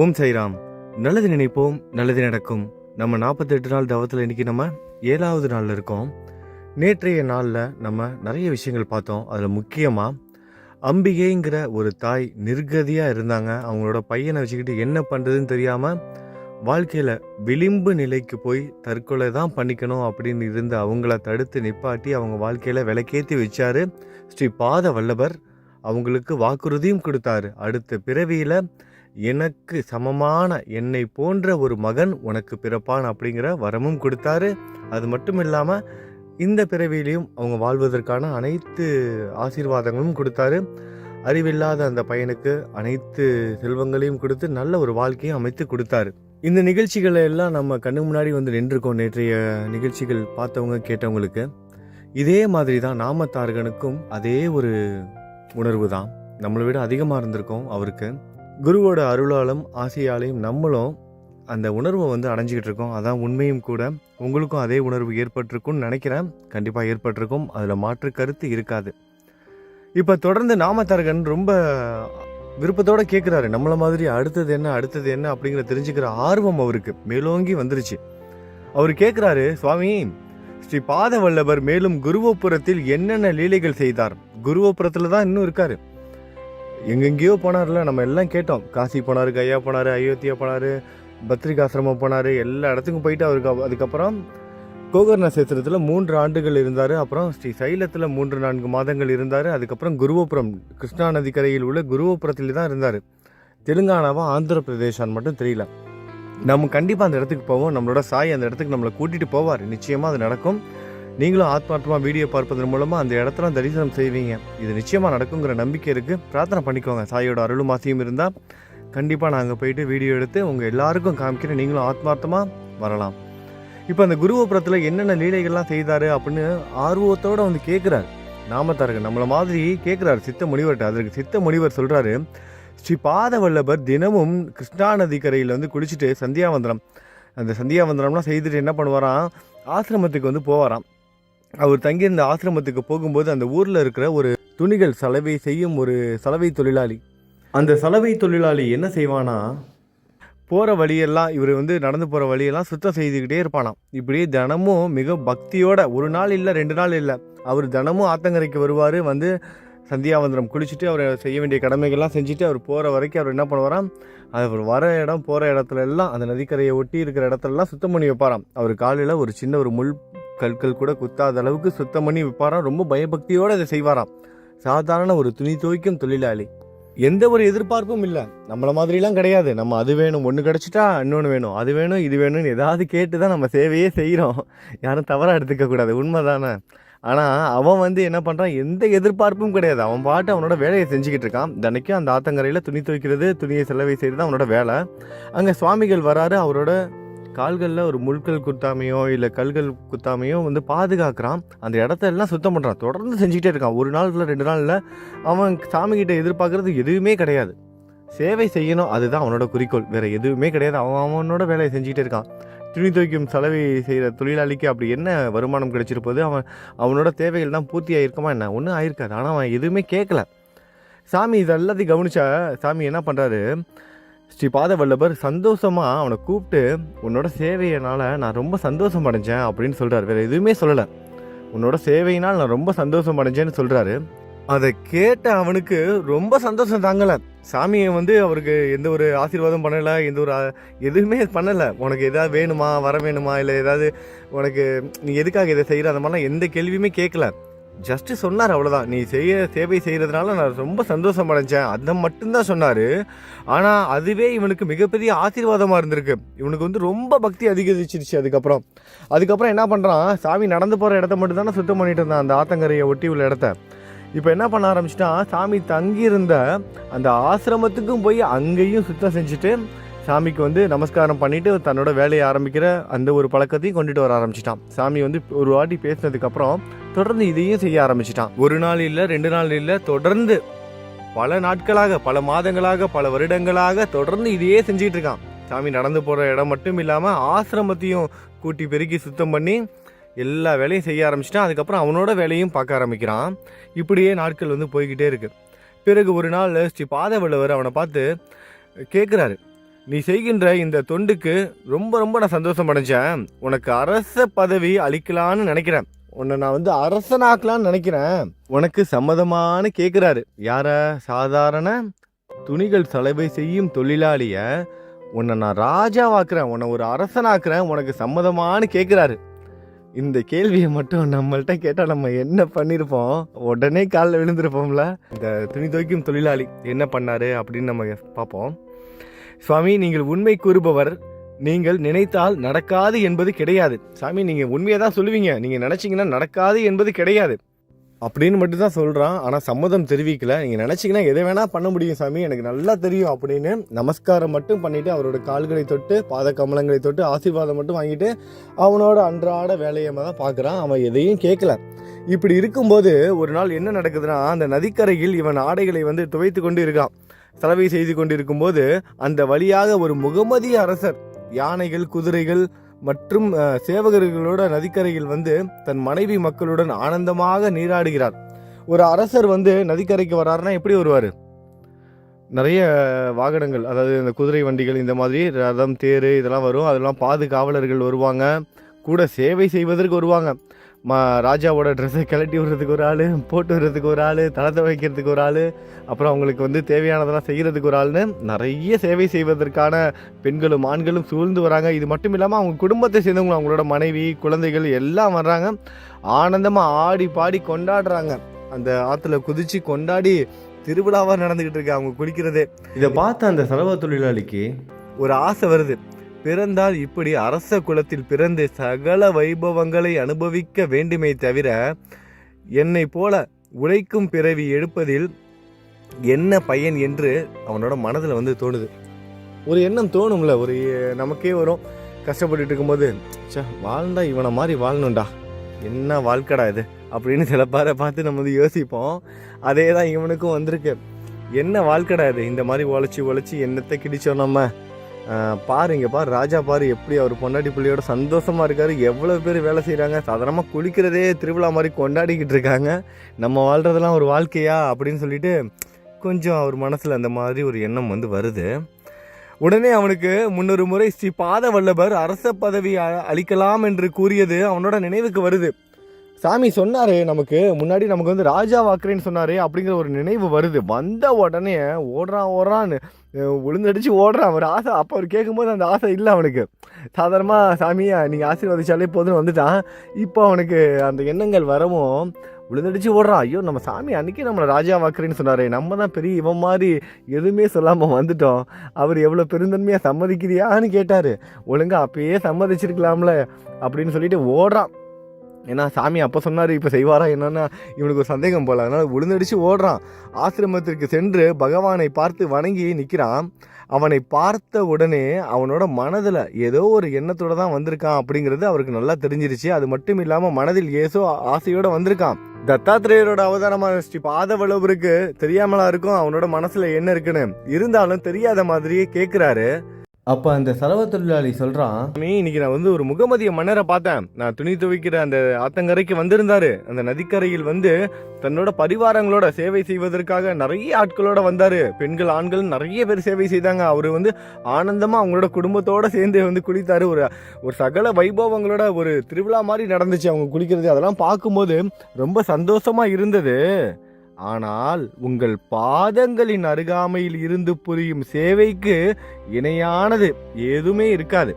ஓம் சைராம் நல்லது நினைப்போம் நல்லது நடக்கும். நம்ம நாற்பத்தெட்டு நாள் தவத்தில் இன்னைக்கு நம்ம ஏழாவது நாளில் இருக்கோம். நேற்றைய நாளில் நம்ம நிறைய விஷயங்கள் பார்த்தோம். அதில் முக்கியமாக அம்பிகைங்கிற ஒரு தாய் நிர்கதியாக இருந்தாங்க. அவங்களோட பையனை வச்சுக்கிட்டு என்ன பண்ணுறதுன்னு தெரியாமல் வாழ்க்கையில் விளிம்பு நிலைக்கு போய் தற்கொலை தான் பண்ணிக்கணும் அப்படின்னு இருந்து அவங்கள தடுத்து நிப்பாட்டி அவங்க வாழ்க்கையில் விளக்கேற்றி வச்சார் ஸ்ரீ பாத வல்லபர் அவங்களுக்கு வாக்குறுதியும் கொடுத்தாரு. அடுத்த பிறவியில் எனக்கு சமமான என்னை போன்ற ஒரு மகன் உனக்கு பிறப்பான் அப்படிங்கிற வரமும் கொடுத்தாரு. அது மட்டும் இல்லாமல் இந்த பிறவியிலையும் அவங்க வாழ்வதற்கான அனைத்து ஆசீர்வாதங்களும் கொடுத்தாரு. அறிவில்லாத அந்த பையனுக்கு அனைத்து செல்வங்களையும் கொடுத்து நல்ல ஒரு வாழ்க்கையும் அமைத்து கொடுத்தாரு. இந்த நிகழ்ச்சிகளை எல்லாம் நம்ம கண்ணு முன்னாடி வந்து நின்றுருக்கோம் நேற்றைய நிகழ்ச்சிகள் பார்த்தவங்க கேட்டவங்களுக்கு. இதே மாதிரி தான் நாமத்தார்கனுக்கும் அதே ஒரு உணர்வு தான் நம்மளை விட அதிகமாக இருந்திருக்கோம் அவருக்கு. குருவோட அருளாலும் ஆசையாலையும் நம்மளும் அந்த உணர்வை வந்து அடைஞ்சிக்கிட்டு இருக்கோம். அதான் உண்மையும் கூட. உங்களுக்கும் அதே உணர்வு ஏற்பட்டிருக்கும்னு நினைக்கிறேன். கண்டிப்பாக ஏற்பட்டிருக்கும். அதில் மாற்று கருத்து இருக்காது. இப்போ தொடர்ந்து நாமத்தரகன் ரொம்ப விருப்பத்தோடு கேட்குறாரு நம்மள மாதிரி அடுத்தது என்ன அடுத்தது என்ன அப்படிங்கிற தெரிஞ்சுக்கிற ஆர்வம் அவருக்கு மேலோங்கி வந்துருச்சு. அவர் கேட்குறாரு சுவாமி ஸ்ரீ பாதவல்லபர் மேலும் குருவபுரத்தில் என்னென்ன லீலைகள் செய்தார்? குருவபுரத்தில் தான் இன்னும் இருக்காரு. எங்கெங்கேயோ போனார்ல நம்ம எல்லாம் கேட்டோம். காசி போனார் கையா போனார் அயோத்தியா போனார் பத்ரிகாசிரமம் போனார் எல்லா இடத்துக்கும் போயிட்டு அவருக்கு அதுக்கப்புறம் கோகர்ண சேத்திரத்தில் மூன்று ஆண்டுகள் இருந்தார். அப்புறம் ஸ்ரீ சைலத்தில் மூன்று நான்கு மாதங்கள் இருந்தார். அதுக்கப்புறம் குருவபுரம் கிருஷ்ணா நதிக்கரையில் உள்ள குருவபுரத்தில் தான் இருந்தார். தெலுங்கானாவா ஆந்திர பிரதேசான்னு மட்டும் தெரியல. நம்ம கண்டிப்பாக அந்த இடத்துக்கு போவோம். நம்மளோட சாய் அந்த இடத்துக்கு நம்மளை கூட்டிகிட்டு போவார். நிச்சயமாக அது நடக்கும். நீங்களும் ஆத்மார்த்தமாக வீடியோ பார்ப்பதன் மூலமாக அந்த இடத்துல தரிசனம் செய்வீங்க. இது நிச்சயமாக நடக்குங்கிற நம்பிக்கை இருக்குது பிரார்த்தனை பண்ணிக்கோங்க. சாயோட அருளும் ஆசையும் இருந்தால் கண்டிப்பாக நாங்கள் போயிட்டு வீடியோ எடுத்து உங்கள் எல்லாருக்கும் காமிக்கிறேன். நீங்களும் ஆத்மார்த்தமாக வரலாம். இப்போ அந்த குருவபுரத்தில் என்னென்ன லீலைகள்லாம் செய்தார் அப்படின்னு ஆர்வத்தோடு வந்து கேட்குறாரு நாமத்தாருக்கு நம்மளை மாதிரி கேட்குறாரு சித்த முனிவர்கிட்ட. அதற்கு சித்த முனிவர் சொல்கிறாரு ஸ்ரீ பாதவல்லபர் தினமும் கிருஷ்ணா நதி கரையில் வந்து குளிச்சுட்டு சந்தியாவந்தனம். அந்த சந்தியாவந்தனம்லாம் செய்துட்டு என்ன பண்ணுவாராம்? ஆசிரமத்துக்கு வந்து போவாராம். அவர் தங்கியிருந்த ஆசிரமத்துக்கு போகும்போது அந்த ஊரில் இருக்கிற ஒரு துணிகள் சலவை செய்யும் ஒரு சலவை தொழிலாளி. அந்த சலவை தொழிலாளி என்ன செய்வானா? போகிற வழியெல்லாம் இவர் வந்து நடந்து போகிற வழியெல்லாம் சுத்தம் செய்துக்கிட்டே இருப்பானாம். இப்படியே தினமும் மிக பக்தியோட ஒரு நாள் இல்லை ரெண்டு நாள் இல்லை அவர் தினமும் ஆத்தங்கரைக்கு வருவார் வந்து சந்தியாவந்திரம் குளிச்சுட்டு அவர் செய்ய வேண்டிய கடமைகள்லாம் செஞ்சுட்டு அவர் போகிற வரைக்கும் அவர் என்ன பண்ணுவாராம்? அவர் வர இடம் போகிற இடத்துல எல்லாம் அந்த நதிக்கரையை ஒட்டி இருக்கிற இடத்துலலாம் சுத்தம் பண்ணி வைப்பாராம். அவர் காலையில் ஒரு சின்ன ஒரு முள் கற்கள் கூட குத்தாத அளவுக்கு சுத்தம் பண்ணி விற்பாராம் ரொம்ப பயபக்தியோடு அதை செய்வாராம். சாதாரண ஒரு துணி துவைக்கும் தொழிலாளி. எந்த ஒரு எதிர்பார்ப்பும் இல்லை. நம்மளை மாதிரிலாம் கிடையாது. நம்ம அது வேணும் ஒன்று கிடச்சிட்டா இன்னொன்று வேணும் அது வேணும் இது வேணும்னு ஏதாவது கேட்டு தான் நம்ம சேவையே செய்கிறோம் யாரும் தவறாக எடுத்துக்கக்கூடாது உண்மை தானே ஆனால் அவன் வந்து என்ன பண்ணுறான் எந்த எதிர்பார்ப்பும் கிடையாது. அவன் பாட்டு அவனோட வேலையை செஞ்சுக்கிட்டு இருக்கான். தினைக்கும் அந்த ஆத்தங்கரையில் துணி துவைக்கிறது துணியை செலவை செய்கிறது அவனோட வேலை. அங்கே சுவாமிகள் வராரு அவரோட கால்களில் ஒரு முள்கள் குத்தாமையோ இல்லை கல்கள் குத்தாமையோ வந்து பாதுகாக்கிறான். அந்த இடத்த எல்லாம் சுத்தம் பண்ணுறான் தொடர்ந்து செஞ்சுக்கிட்டே இருக்கான். ஒரு நாள் இல்லை ரெண்டு நாளில் அவன் சாமிக்கிட்ட எதிர்பார்க்கறது எதுவுமே கிடையாது. சேவை செய்யணும் அதுதான் அவனோட குறிக்கோள். வேறு எதுவுமே கிடையாது. அவன் அவனோட வேலையை செஞ்சுக்கிட்டே இருக்கான். துணி துவைக்கும் செலவை செய்கிற தொழிலாளிக்கு அப்படி என்ன வருமானம் கிடைச்சிருப்பது? அவன் அவனோட தேவைகள் தான் பூர்த்தி ஆகிருக்குமா என்ன? ஒன்றும் ஆயிருக்காது. ஆனால் அவன் எதுவுமே கேட்கல சாமி இது எல்லாத்தையும் கவனிச்சா சாமி என்ன பண்ணுறாரு ஸ்ரீ பாதவல்லபர் சந்தோஷமாக அவனை கூப்பிட்டு உன்னோட சேவையினால் நான் ரொம்ப சந்தோஷம் அடைஞ்சேன் அப்படின்னு சொல்கிறார் வேறு எதுவுமே சொல்லலை. உன்னோட சேவையினால் நான் ரொம்ப சந்தோஷம் அடைஞ்சேன்னு சொல்கிறாரு அதை கேட்ட அவனுக்கு ரொம்ப சந்தோஷம் தாங்கலை. சாமியை வந்து அவருக்கு எந்த ஒரு ஆசீர்வாதம் பண்ணலை எந்த ஒரு எதுவுமே பண்ணலை. உனக்கு எதாவது வேணுமா வர வேணுமா? இல்லை ஏதாவது உனக்கு நீ எதுக்காக இதை செய்கிற அந்த மாதிரிலாம் எந்த கேள்வியுமே கேட்கல ஜஸ்ட்டு சொன்னார் அவ்வளோதான் நீ செய்ய சேவை செய்கிறதுனால நான் ரொம்ப சந்தோஷம் அடைஞ்சேன். அதை மட்டும்தான் சொன்னார். ஆனால் அதுவே இவனுக்கு மிகப்பெரிய ஆசீர்வாதமாக இருந்திருக்கு. இவனுக்கு வந்து ரொம்ப பக்தி அதிகரிச்சிருச்சு அதுக்கப்புறம். அதுக்கப்புறம் என்ன பண்ணுறான் சாமி நடந்து போகிற இடத்த மட்டும் தானே சுத்தம் பண்ணிட்டு இருந்தான் அந்த ஆத்தங்கரையை ஒட்டி உள்ள இடத்த. இப்போ என்ன பண்ண ஆரம்பிச்சிட்டான்? சாமி தங்கியிருந்த அந்த ஆசிரமத்துக்கும் போய் அங்கேயும் சுத்தம் செஞ்சுட்டு சாமிக்கு வந்து நமஸ்காரம் பண்ணிவிட்டு தன்னோட வேலையை ஆரம்பிக்கிற அந்த ஒரு பழக்கத்தையும் கொண்டுட்டு வர ஆரம்பிச்சிட்டான். சாமி வந்து ஒரு வாட்டி பேசினதுக்கப்புறம் தொடர்ந்து இதையும் செய்ய ஆரம்பிச்சிட்டான். ஒரு நாள் இல்லை ரெண்டு நாள் இல்லை தொடர்ந்து பல நாட்களாக பல மாதங்களாக பல வருடங்களாக தொடர்ந்து இதையே செஞ்சுக்கிட்டு இருக்கான். சாமி நடந்து போகிற இடம் மட்டும் இல்லாமல் ஆசிரமத்தையும் கூட்டி பெருக்கி சுத்தம் பண்ணி எல்லா வேலையும் செய்ய ஆரம்பிச்சிட்டான். அதுக்கப்புறம் அவனோட வேலையும் பார்க்க ஆரம்பிக்கிறான். இப்படியே நாட்கள் வந்து போய்கிட்டே இருக்கு. பிறகு ஒரு நாள் ஸ்ரீ பாதவள்ளவர் அவனை பார்த்து கேட்குறாரு நீ செய்கின்ற இந்த தொண்டுக்கு ரொம்ப ரொம்ப நான் சந்தோஷம் அடைஞ்சேன். உனக்கு அரச பதவி அளிக்கலான்னு நினைக்கிறேன். உன்னை நான் வந்து அரசனாக்கலான்னு நினைக்கிறேன். உனக்கு சம்மதமானு கேட்குறாரு யார? சாதாரண துணிகள் சலவை செய்யும் தொழிலாளிய உன்னை நான் ராஜாவாக்குறேன். உன்னை ஒரு அரசனாக்குறேன். உனக்கு சம்மதமானு கேட்குறாரு இந்த கேள்வியை மட்டும் நம்மள்ட்ட கேட்டால் நம்ம என்ன பண்ணியிருப்போம் உடனே காலில் விழுந்திருப்போம்ல. இந்த துணி துவைக்கும் தொழிலாளி என்ன பண்ணாரு அப்படின்னு நம்ம பார்ப்போம். சுவாமி நீங்கள் உண்மை கூறுபவர். நீங்கள் நினைத்தால் நடக்காது என்பது கிடையாது. சாமி நீங்கள் உண்மையை தான் சொல்லுவீங்க. நீங்கள் நினச்சிங்கன்னா நடக்காது என்பது கிடையாது. அப்படின்னு மட்டும் தான் சொல்கிறான் ஆனால் சம்மதம் தெரிவிக்கல. நீங்கள் நினச்சிங்கன்னா எதை வேணால் பண்ண முடியும் சாமி. எனக்கு நல்லா தெரியும் அப்படின்னு நமஸ்காரம் மட்டும் பண்ணிவிட்டு அவரோட கால்களை தொட்டு பாத கமலங்களை தொட்டு ஆசீர்வாதம் மட்டும் வாங்கிட்டு அவனோட அன்றாட வேலையை தான் பார்க்குறான். அவன் எதையும் கேட்கல. இப்படி இருக்கும்போது ஒரு நாள் என்ன நடக்குதுன்னா அந்த நதிக்கரையில் இவன் ஆடைகளை வந்து துவைத்து கொண்டு இருக்கான். சலவை செய்து கொண்டிருக்கும்போது அந்த வழியாக ஒரு முகமதிய அரசர் யானைகள் குதிரைகள் மற்றும் சேவகர்களோட நதிக்கரையில் வந்து தன் மனைவி மக்களுடன் ஆனந்தமாக நீராடுகிறார். ஒரு அரசர் வந்து நதிக்கரைக்கு வராருன்னா எப்படி வருவார்? நிறைய வாகனங்கள் அதாவது இந்த குதிரை வண்டிகள் இந்த மாதிரி ரதம் தேர் இதெல்லாம் வரும். அதெல்லாம் பாதுகாவலர்கள் வருவாங்க. கூட சேவை செய்வதற்கு வருவாங்க. மா ராஜாவோட ட்ரெஸ்ஸை கிளட்டி விடுறதுக்கு ஒரு ஆள் போட்டு விடுறதுக்கு ஒரு ஆள் தளத்தை வைக்கிறதுக்கு ஒரு ஆள் அப்புறம் அவங்களுக்கு வந்து தேவையானதெல்லாம் செய்கிறதுக்கு ஒரு ஆள்னு நிறைய சேவை செய்வதற்கான பெண்களும் ஆண்களும் சூழ்ந்து வராங்க. இது மட்டும் இல்லாமல் அவங்க குடும்பத்தை சேர்ந்தவங்க அவங்களோட மனைவி குழந்தைகள் எல்லாம் வர்றாங்க. ஆனந்தமாக ஆடி பாடி கொண்டாடுறாங்க. அந்த ஆற்றுல குதிச்சு கொண்டாடி திருவிழாவாக நடந்துக்கிட்டு இருக்கு. அவங்க குளிக்கிறதே. இதை பார்த்த அந்த செலவு தொழிலாளிக்கு ஒரு ஆசை வருது. பிறந்தால் இப்படி அரச குலத்தில் பிறந்து சகல வைபவங்களை அனுபவிக்க வேண்டுமே தவிர என்னை போல உழைக்கும் பிறவி எடுப்பதில் என்ன பையன் என்று அவனோட மனதில் வந்து தோணுது. ஒரு எண்ணம் தோணும்ல ஒரு நமக்கே வரும். கஷ்டப்பட்டுட்டு இருக்கும்போது ச்சே வாழ்ந்தா இவனை மாதிரி வாழணும்டா. என்ன வாழ்க்கடா இது? அப்படின்னு சில பேரை பார்த்து நம்ம வந்து யோசிப்போம். அதே தான் இவனுக்கும் வந்திருக்கு. என்ன வாழ்க்கடா இது? இந்த மாதிரி உழைச்சி உழைச்சி என்னத்தை கிடிச்சோம் நம்ம? பாரு இங்கே பாரு ராஜா பாரு எப்படி அவர் பொண்டாட்டி பிள்ளையோட சந்தோஷமாக இருக்காரு. எவ்வளோ பேர் வேலை செய்கிறாங்க சாதாரணமாக குளிக்கிறதே திருவிழா மாதிரி கொண்டாடிக்கிட்டு இருக்காங்க. நம்ம வாழ்கிறதெல்லாம் ஒரு வாழ்க்கையா அப்படின்னு சொல்லிட்டு கொஞ்சம் அவர் மனசில் அந்த மாதிரி ஒரு எண்ணம் வந்து வருது. உடனே அவனுக்கு முன்னொரு முறை ஸ்ரீ பாத வல்லபர் அரச பதவி அளிக்கலாம் என்று கூறியது அவனோட நினைவுக்கு வருது. சாமி சொன்னார் நமக்கு முன்னாடி நமக்கு வந்து ராஜா வாக்குறேன்னு சொன்னார் அப்படிங்கிற ஒரு நினைவு வருது. வந்த உடனே ஓடுறான் ஓடுறான்னு விழுந்தடிச்சு ஓடுறான் அவர் ஆசை. அப்போ அவர் கேட்கும்போது அந்த ஆசை இல்லை அவனுக்கு. சாதாரணமாக சாமியா நீங்கள் ஆசீர்வதிச்சாலே போதுன்னு வந்துட்டான். இப்போ அவனுக்கு அந்த எண்ணங்கள் வரவும் விழுந்தடிச்சு ஓடுறான். ஐயோ நம்ம சாமி அன்றைக்கி நம்மளை ராஜா வாக்குறேன்னு சொன்னார். நம்ம தான் பெரிய இவன் மாதிரி எதுவுமே சொல்லாமல் வந்துட்டோம். அவர் எவ்வளோ பெருந்தன்மையாக சம்மதிக்கிறியான்னு கேட்டார். ஒழுங்காக அப்பயே சம்மதிச்சிருக்கலாம்ல அப்படின்னு சொல்லிட்டு ஓடுறான். ஏன்னா சாமி அப்போ சொன்னார் இப்போ செய்வாரா என்னன்னா இவனுக்கு ஒரு சந்தேகம் போல. அதனால் விழுந்தடிச்சு ஓடுறான். ஆசிரமத்திற்கு சென்று பகவானை பார்த்து வணங்கி நிற்கிறான் அவனை பார்த்த உடனே அவனோட மனதில் ஏதோ ஒரு எண்ணத்தோட தான் வந்திருக்கான் அப்படிங்கிறது அவருக்கு நல்லா தெரிஞ்சிருச்சு. அது மட்டும் இல்லாமல் மனதில் ஏசோ ஆசையோடு வந்திருக்கான். தத்தாத்திரேயரோட அவதாரமான ஸ்ரீ பாதவளவருக்கு தெரியாமலா இருக்கும் அவனோட மனசுல என்ன இருக்குன்னு. இருந்தாலும் தெரியாத மாதிரியே கேட்குறாரு அப்போ அந்த செலவு தொழிலாளி சொல்கிறான் இன்னைக்கு நான் வந்து ஒரு முகமதிய மன்னரை பார்த்தேன். நான் துணி துவைக்கிற அந்த ஆத்தங்கரைக்கு வந்திருந்தாரு. அந்த நதிக்கரையில் வந்து தன்னோட பரிவாரங்களோட சேவை செய்வதற்காக நிறைய ஆட்களோட வந்தாரு. பெண்கள் ஆண்கள் நிறைய பேர் சேவை செய்தாங்க. அவர் வந்து ஆனந்தமா அவங்களோட குடும்பத்தோட சேர்ந்து வந்து குளித்தாரு. ஒரு ஒரு சகல வைபவங்களோட ஒரு திருவிழா மாதிரி நடந்துச்சு. அவங்க குளிக்கிறது. அதெல்லாம் பார்க்கும்போது ரொம்ப சந்தோஷமா இருந்தது. ஆனால் உங்கள் பாதங்களின் அருகாமையில் இருந்து புரியும் சேவைக்கு இணையானது எதுவுமே இருக்காது.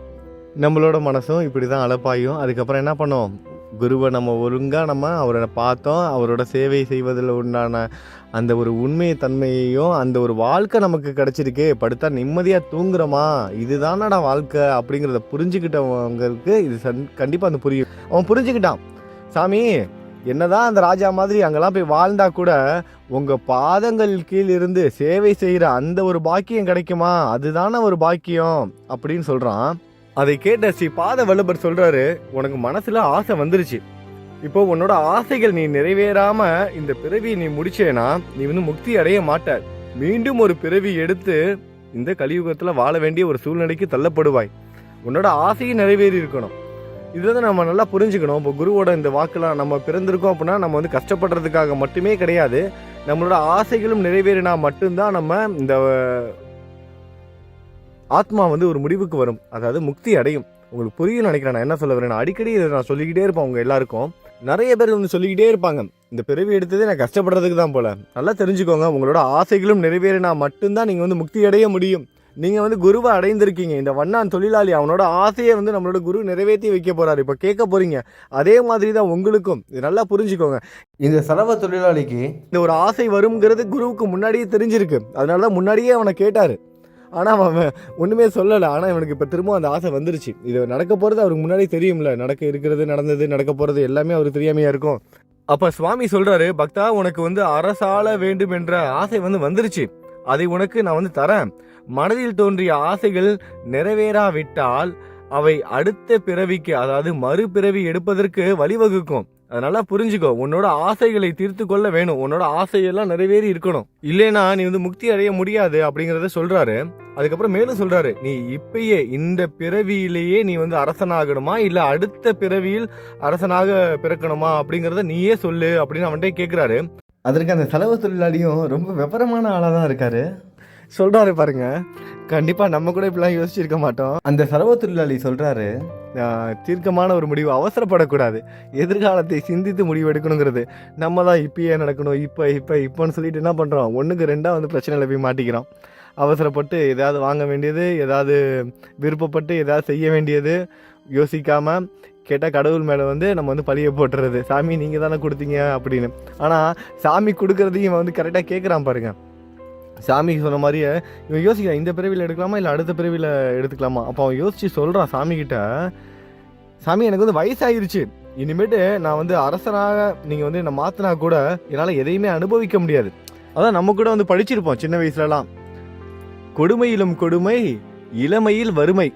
நம்மளோட மனசும் இப்படி தான் அலப்பாயும். அதுக்கப்புறம் என்ன பண்ணுவோம்? குருவை நம்ம ஒழுங்காக நம்ம அவரை பார்த்தோம். அவரோட சேவை செய்வதில் உண்டான அந்த ஒரு உண்மை தன்மையையும் அந்த ஒரு வாழ்க்கை நமக்கு கிடச்சிருக்கு படுத்தா நிம்மதியாக தூங்குறோமா? இதுதானடா வாழ்க்கை அப்படிங்கிறத புரிஞ்சுக்கிட்டவங்களுக்கு இது சன் கண்டிப்பாக அந்த புரியும். அவன் புரிஞ்சுக்கிட்டான். சாமி என்னதான் அந்த ராஜா மாதிரி அங்கெல்லாம் போய் வாழ்ந்தா கூட உங்கள் பாதங்கள் கீழ் இருந்து சேவை செய்கிற அந்த ஒரு பாக்கியம் கிடைக்குமா? அதுதானே ஒரு பாக்கியம் அப்படின்னு சொல்கிறான் அதை கேட்ட ஸ்ரீ பாத வல்லபர் சொல்கிறாரு உனக்கு மனசில் ஆசை வந்துருச்சு. இப்போ உன்னோட ஆசைகள் நீ நிறைவேறாம இந்த பிறவியை நீ முடிச்சேனா நீ வந்து முக்தி அடைய மாட்ட. மீண்டும் ஒரு பிறவி எடுத்து இந்த கலியுகத்தில் வாழ வேண்டிய ஒரு சூழ்நிலைக்கு தள்ளப்படுவாய். உன்னோட ஆசையும் நிறைவேறி இருக்கணும் இது வந்து நம்ம நல்லா புரிஞ்சுக்கணும். இப்போ குருவோட இந்த வாக்கெலாம் நம்ம பிறந்திருக்கோம் அப்படின்னா நம்ம வந்து கஷ்டப்படுறதுக்காக மட்டுமே கிடையாது. நம்மளோட ஆசைகளும் நிறைவேறினா மட்டும்தான் நம்ம இந்த ஆத்மா வந்து ஒரு முடிவுக்கு வரும். அதாவது முக்தி அடையும். உங்களுக்கு புரியும் நினைக்கிறேன். நான் என்ன சொல்ல வரேன் அடிக்கடி இதை நான் சொல்லிக்கிட்டே இருப்பேன் அவங்க எல்லாருக்கும். நிறைய பேர் வந்து சொல்லிக்கிட்டே இருப்பாங்க. இந்த பிறவி எடுத்ததே நான் கஷ்டப்படுறதுக்கு தான் போல. நல்லா தெரிஞ்சுக்கோங்க. உங்களோட ஆசைகளும் நிறைவேறினா மட்டும்தான் நீங்கள் வந்து முக்தி அடைய முடியும். நீங்கள் வந்து குருவை அடைந்திருக்கீங்க. இந்த வண்ணான் தொழிலாளி அவனோட ஆசையை வந்து நம்மளோட குரு நிறைவேற்றி வைக்க போறாரு. இப்போ கேட்க போறீங்க. அதே மாதிரி தான் உங்களுக்கும். இது நல்லா புரிஞ்சுக்கோங்க. இந்த சரவ தொழிலாளிக்கு இந்த ஒரு ஆசை வருங்கிறது குருவுக்கு முன்னாடியே தெரிஞ்சிருக்கு. அதனால தான் முன்னாடியே அவனை கேட்டார். ஆனால் அவன் ஒன்றுமே சொல்லலை. ஆனால் இவனுக்கு இப்போ திரும்ப அந்த ஆசை வந்துருச்சு. இது நடக்க போகிறது அவருக்கு முன்னாடி தெரியும்ல. நடக்க இருக்கிறது நடந்தது நடக்க போகிறது எல்லாமே அவருக்கு தெரியாமையா இருக்கும். அப்போ சுவாமி சொல்கிறாரு பக்தா உனக்கு வந்து அரசாள வேண்டும் என்ற ஆசை வந்து வந்துருச்சு. அதை உனக்கு நான் வந்து தரேன். மனதில் தோன்றிய ஆசைகள் நிறைவேறாவிட்டால் அவை அடுத்த பிறவிக்கு அதாவது மறுபிறவி எடுப்பதற்கு வழிவகுக்கும். அதனால புரிஞ்சுக்கோ உன்னோட ஆசைகளை தீர்த்து கொள்ள வேணும். உன்னோட ஆசையெல்லாம் நிறைவேறி இருக்கணும். இல்லைனா நீ வந்து முக்தி அடைய முடியாது அப்படிங்கறத சொல்றாரு. அதுக்கப்புறம் மேலும் சொல்றாரு நீ இப்பயே இந்த பிறவியிலேயே நீ வந்து அரசனாகணுமா? இல்ல அடுத்த பிறவியில் அரசனாக பிறக்கணுமா? அப்படிங்கறத நீயே சொல்லு அப்படின்னு அவன்கிட்ட கேக்குறாரு. அதற்கு அந்த செலவு தொழிலாளியும் ரொம்ப விவரமான ஆளாக தான் இருக்காரு. சொல்றாரு பாருங்க. கண்டிப்பா நம்ம கூட இப்படிலாம் யோசிச்சிருக்க மாட்டோம். அந்த செலவு தொழிலாளி சொல்றாரு ஆஹ், தீர்க்கமான ஒரு முடிவு அவசரப்படக்கூடாது. எதிர்காலத்தை சிந்தித்து முடிவு எடுக்கணுங்கிறது நம்ம தான் இப்பயே நடக்கணும் இப்போ இப்போ இப்போன்னு சொல்லிட்டு என்ன பண்ணுறோம் ஒன்றுக்கு ரெண்டாக வந்து பிரச்சனையில் போய் மாட்டிக்கிறோம். அவசரப்பட்டு ஏதாவது வாங்க வேண்டியது ஏதாவது விருப்பப்பட்டு ஏதாவது செய்ய வேண்டியது யோசிக்காமல் கேட்டால் கடவுள் மேலே வந்து நம்ம வந்து பழிய போட்டுறது. சாமி நீங்கள் தானே கொடுத்தீங்க அப்படின்னு. ஆனால் சாமி கொடுக்கறதையும் இவன் வந்து கரெக்டாக கேட்குறான் பாருங்க. சாமிக்கு சொன்ன மாதிரியே இவன் யோசிக்கிறான் இந்த பிறவியில் எடுக்கலாமா இல்லை அடுத்த பிறவியில் எடுத்துக்கலாமா? அப்போ அவன் யோசிச்சு சொல்கிறான் சாமிக்கிட்ட சாமி எனக்கு வந்து வயசாயிருச்சு. இனிமேட்டு நான் வந்து அரசனாக நீங்கள் வந்து என்னை மாற்றினா கூட என்னால் எதையுமே அனுபவிக்க முடியாது. அதான் நம்ம கூட வந்து படிச்சிருப்போம் சின்ன வயசுலலாம். கொடுமையிலும் கொடுமை இளமையில் வறுமை.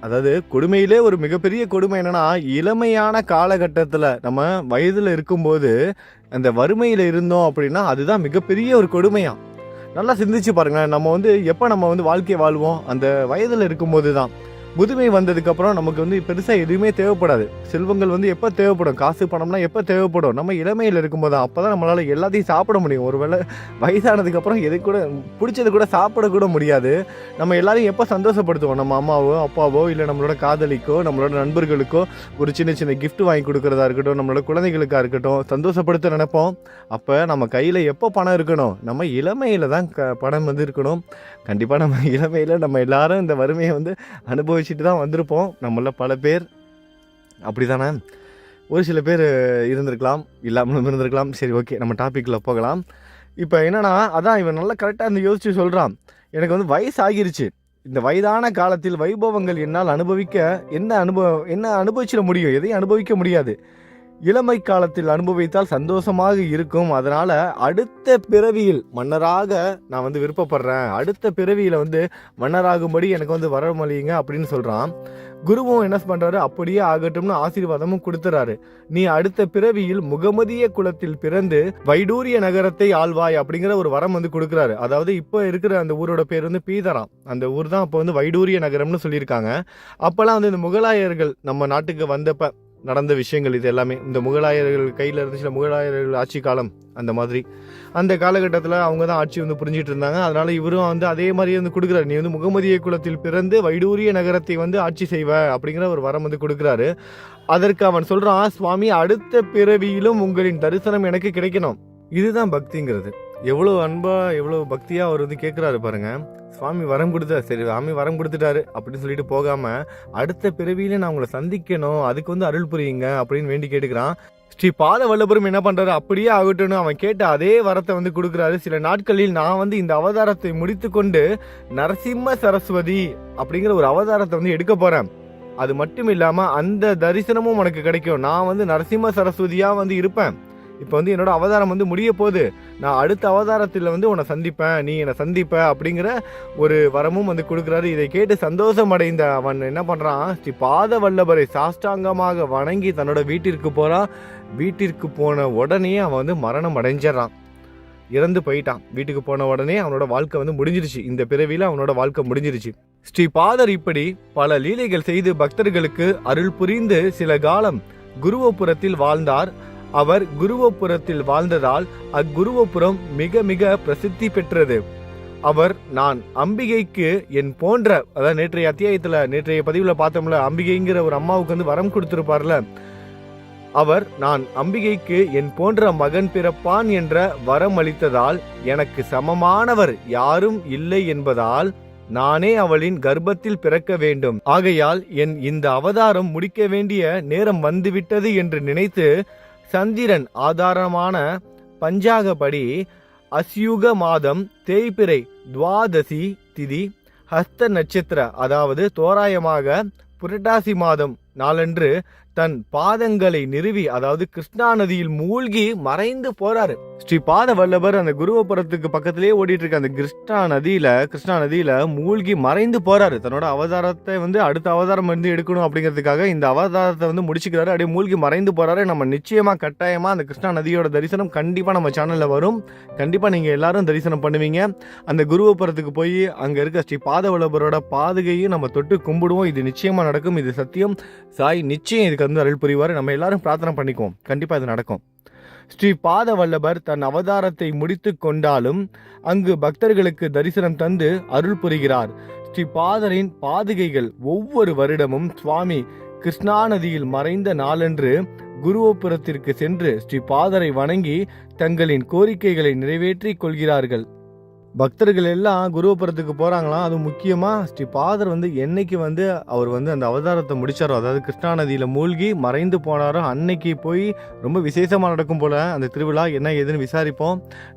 அதாவது கொடுமையிலே ஒரு மிகப்பெரிய கொடுமை என்னன்னா இளமையான காலகட்டத்தில் நம்ம வயதில் இருக்கும்போது அந்த வறுமையில் இருந்தோம் அப்படின்னா அதுதான் மிகப்பெரிய ஒரு கொடுமையாக நல்லா சிந்திச்சு பாருங்களேன். நம்ம வந்து எப்போ நம்ம வந்து வாழ்க்கையை வாழ்வோம்? அந்த வயதில் இருக்கும்போது தான் முதுமை வந்ததுக்கப்புறம் நமக்கு வந்து பெருசாக எதுவுமே தேவைப்படாது. செல்வங்கள் வந்து எப்போ தேவைப்படும்? காசு பணம்லாம் எப்போ தேவைப்படும்? நம்ம இளமையில் இருக்கும்போது அப்போ தான் நம்மளால் எல்லாத்தையும் சாப்பிட முடியும். ஒருவேளை வயசானதுக்கப்புறம் எது கூட பிடிச்சது கூட சாப்பிடக்கூட முடியாது. நம்ம எல்லாரையும் எப்போ சந்தோஷப்படுத்துவோம்? நம்ம அம்மாவோ அப்பாவோ இல்லை நம்மளோட காதலிக்கோ நம்மளோட நண்பர்களுக்கோ ஒரு சின்ன சின்ன கிஃப்ட் வாங்கி கொடுக்கறதா இருக்கட்டும் நம்மளோட குழந்தைகளுக்காக இருக்கட்டும் சந்தோஷப்படுத்த நினைப்போம். அப்போ நம்ம கையில் எப்போ பணம் இருக்கணும்? நம்ம இளமையில் தான் க பணம் வந்து இருக்கணும். கண்டிப்பாக நம்ம இளமையில் நம்ம எல்லாரும் இந்த வறுமையை வந்து அனுபவி யோசிச்சுட்டு தான் வந்திருப்போம். நம்மள பல பேர் அப்படி தானே ஒரு சில பேர் இருந்திருக்கலாம் இல்லாமலும் இருந்திருக்கலாம். சரி ஓகே நம்ம டாப்பிக்கில் போகலாம். இப்போ என்னன்னா அதான் இவன் நல்லா கரெக்டாக இந்த யோசித்து சொல்கிறான் எனக்கு வந்து வயசு ஆகிருச்சு. இந்த வயதான காலத்தில் வைபவங்கள் என்னால் அனுபவிக்க என்ன அனுபவம் என்ன அனுபவிச்சிட முடியும்? எதையும் அனுபவிக்க முடியாது. இளமை காலத்தில் அனுபவித்தால் சந்தோஷமாக இருக்கும். அதனால அடுத்த பிறவியில் மன்னராக நான் வந்து விருப்பப்படுறேன். அடுத்த பிறவியில் வந்து மன்னராகும்படி எனக்கு வந்து வரமளியுங்க அப்படின்னு சொல்றான். குருவும் என்ன பண்றாரு? அப்படியே ஆகட்டும்னு ஆசீர்வாதமும் கொடுத்துறாரு. நீ அடுத்த பிறவியில் முகமதிய குலத்தில் பிறந்து வைடூரிய நகரத்தை ஆழ்வாய் அப்படிங்கிற ஒரு வரம் வந்து கொடுக்குறாரு. அதாவது இப்போ இருக்கிற அந்த ஊரோட பேர் வந்து பீதராம். அந்த ஊர் தான் அப்போ வந்து வைடூரிய நகரம்னு சொல்லியிருக்காங்க. அப்போல்லாம் வந்து இந்த முகலாயர்கள் நம்ம நாட்டுக்கு வந்தப்ப நடந்த விஷயங்கள் இது எல்லாமே. இந்த முகலாயர்கள் கையில் இருந்துச்சுல முகலாயர்கள் ஆட்சி காலம் அந்த மாதிரி. அந்த காலகட்டத்தில் அவங்க தான் ஆட்சி வந்து புரிஞ்சிட்டு இருந்தாங்க. அதனால இவரும் வந்து அதே மாதிரியே வந்து கொடுக்குறாரு. நீ வந்து முகமதிய குலத்தில் பிறந்து வைடூரிய நகரத்தை வந்து ஆட்சி செய்வ அப்படிங்கிற ஒரு வரம் வந்து கொடுக்குறாரு. அதற்கு அவன் சொல்கிறான் சுவாமி அடுத்த பிறவியிலும் உங்களின் தரிசனம் எனக்கு கிடைக்கணும். இதுதான் பக்திங்கிறது. எவ்வளோ அன்பாக எவ்வளோ பக்தியாக அவர் வந்து கேட்குறாரு பாருங்க. சுவாமி வரம் கொடுத்தா சரி சாமி வரம் கொடுத்துட்டாரு அப்படின்னு சொல்லிட்டு போகாமல் அடுத்த பிறவியில நான் உங்களை சந்திக்கணும் அதுக்கு வந்து அருள் புரியுங்க அப்படின்னு வேண்டி கேட்டுக்கிறான். ஸ்ரீ பாத வல்லபுரம் என்ன பண்றாரு? அப்படியே ஆகட்டும்னு அவன் கேட்ட அதே வரத்தை வந்து கொடுக்குறாரு. சில நாட்களில் நான் வந்து இந்த அவதாரத்தை முடித்துக்கொண்டு நரசிம்ம சரஸ்வதி அப்படிங்கிற ஒரு அவதாரத்தை வந்து எடுக்க போறேன். அது மட்டும் இல்லாம அந்த தரிசனமும் உனக்கு கிடைக்கும். நான் வந்து நரசிம்ம சரஸ்வதியா வந்து இருப்பேன். இப்போ வந்து என்னோட அவதாரம் வந்து முடிய போகுது நான் அடுத்த அவதாரத்தில் வந்து உன்னை சந்திப்பேன் நீ என்னை சந்திப்ப அப்படிங்கிற ஒரு வரமும் வந்து கொடுக்குறாரு. இதை கேட்டு சந்தோஷம் அடைந்த அவன் என்ன பண்ணுறான் ஸ்ரீ பாத வல்லபரை சாஷ்டாங்கமாக வணங்கி தன்னோட வீட்டிற்கு போகிறான் வீட்டிற்கு போன உடனே அவன் வந்து மரணம் அடைஞ்சிடறான். இறந்து போயிட்டான். வீட்டுக்கு போன உடனே அவனோட வாழ்க்கை வந்து முடிஞ்சிருச்சு. இந்த பிறவியில் அவனோட வாழ்க்கை முடிஞ்சிருச்சு. ஸ்ரீ பாதர் இப்படி பல லீலைகள் செய்து பக்தர்களுக்கு அருள் புரிந்து சில காலம் குருவபுரத்தில் வாழ்ந்தார். அவர் குருவபுரத்தில் வாழ்ந்ததால் அக்குருவபுரம் மிக மிக பிரசித்தி பெற்றது. அவர் நான் அம்பிகைக்கு என் போன்ற அதாவது நேற்றைய அத்தியாயத்தில் நேற்றைய பதிவில் பார்த்தோம்ல அம்பிகைங்கிற ஒரு அம்மாவுக்கு வந்து வரம் கொடுத்துருப்பார்ல. அவர் நான் அம்பிகைக்கு என் போன்ற மகன் பிறப்பான் என்ற வரம் அளித்ததால் எனக்கு சமமானவர் யாரும் இல்லை என்பதால் நானே அவளின் கர்ப்பத்தில் பிறக்க வேண்டும். ஆகையால் என் இந்த அவதாரம் முடிக்க வேண்டிய நேரம் வந்துவிட்டது என்று நினைத்து சந்திரன் ஆதாரமான பஞ்சாகப்படி அஸ்யூக மாதம் தேய்பிறை துவாதசி திதி ஹஸ்த நட்சத்திர அதாவது தோராயமாக புரட்டாசி மாதம் நாளன்று தன் பாதங்களை நிறுவி அதாவது கிருஷ்ணா நதியில் மூழ்கி மறைந்து போறாரு. ஸ்ரீ பாத வல்லபர் அந்த குருவபுரத்துக்கு பக்கத்திலேயே ஓடிட்டு இருக்க அந்த கிருஷ்ணா நதியில கிருஷ்ணா நதியில மூழ்கி மறைந்து போறாரு. தன்னோட அவதாரத்தை வந்து அடுத்த அவதாரம் வந்து எடுக்கணும் அப்படிங்கிறதுக்காக இந்த அவதாரத்தை வந்து முடிச்சுக்கிறாரு. அப்படியே மூழ்கி மறைந்து போறாரு. நம்ம நிச்சயமா கட்டாயமா அந்த கிருஷ்ணா நதியோட தரிசனம் கண்டிப்பா நம்ம சேனல்ல வரும். கண்டிப்பா நீங்க எல்லாரும் தரிசனம் பண்ணுவீங்க. அந்த குருவபுரத்துக்கு போய் அங்க இருக்க ஸ்ரீ பாதவல்லபரோட பாதுகையும் நம்ம தொட்டு கும்பிடுவோம். இது நிச்சயமா நடக்கும். இது சத்தியம். சாய் நிச்சயம் இதுக்கு வந்து அருள் புரிவார். நம்ம எல்லாரும் பிரார்த்தனை பண்ணிக்குவோம். கண்டிப்பா இது நடக்கும். ஸ்ரீ பாதவல்லபர் தன் அவதாரத்தை முடித்து கொண்டாலும் அங்கு பக்தர்களுக்கு தரிசனம் தந்து அருள் புரிகிறார். ஸ்ரீ பாதரின் பாதுகைகள் ஒவ்வொரு வருடமும் சுவாமி கிருஷ்ணா நதியில் மறைந்த நாளன்று குருவோபுரத்திற்கு சென்று ஸ்ரீ பாதரை வணங்கி தங்களின் கோரிக்கைகளை நிறைவேற்றிக் கொள்கிறார்கள். பக்தர்கள் எல்லாம் குருவபுரத்துக்கு போகிறாங்களாம் அது முக்கியமாக ஸ்ரீ பாதர் வந்து என்னைக்கு வந்து அவர் வந்து அந்த அவதாரத்தை முடித்தாரோ அதாவது கிருஷ்ணா நதியில் மூழ்கி மறைந்து போனாரோ அன்னைக்கு போய் ரொம்ப விசேஷமாக நடக்கும் போல் அந்த திருவிழா என்ன ஏதுன்னு விசாரிப்போம்.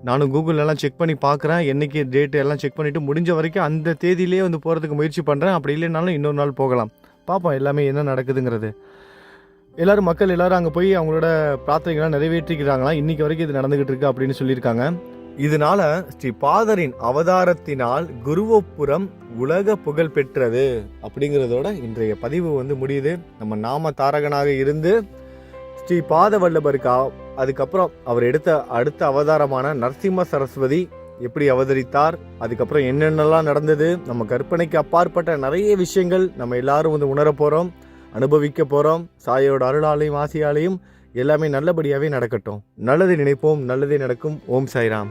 நானும் கூகுள்ல எல்லாம் செக் பண்ணி பார்க்குறேன் என்னைக்கு டேட்டு எல்லாம் செக் பண்ணிவிட்டு முடிஞ்ச வரைக்கும் அந்த தேதியிலே வந்து போகிறதுக்கு முயற்சி பண்ணுறேன் அப்படி இல்லைனாலும் இன்னொரு நாள் போகலாம். பார்ப்போம் எல்லாமே என்ன நடக்குதுங்கிறது. எல்லாரும் மக்கள் எல்லோரும் அங்கே போய் அவங்களோட பிரார்த்தனைகள்லாம் நிறைவேற்றிக்கிறாங்களா இன்றைக்கி வரைக்கும் இது நடந்துகிட்டு இருக்கு அப்படின்னு சொல்லியிருக்காங்க. இதனால ஸ்ரீ பாதரின் அவதாரத்தினால் குருவப்புறம் உலக புகழ் பெற்றது அப்படிங்கிறதோட இன்றைய பதிவு வந்து முடியுது. நம்ம நாம தாரகனாக இருந்து ஸ்ரீ பாத வல்லபருக்கு அதுக்கப்புறம் அவர் எடுத்த அடுத்த அவதாரமான நரசிம்ம சரஸ்வதி எப்படி அவதரித்தார் அதுக்கப்புறம் என்னென்னலாம் நடந்தது நம்ம கற்பனைக்கு அப்பாற்பட்ட நிறைய விஷயங்கள் நம்ம எல்லாரும் வந்து உணர போகிறோம் அனுபவிக்க போகிறோம் சாயோட அருளாலையும் ஆசையாலையும் எல்லாமே நல்லபடியாகவே நடக்கட்டும். நல்லது நினைப்போம் நல்லதே நடக்கும். ஓம் சாய்ராம்.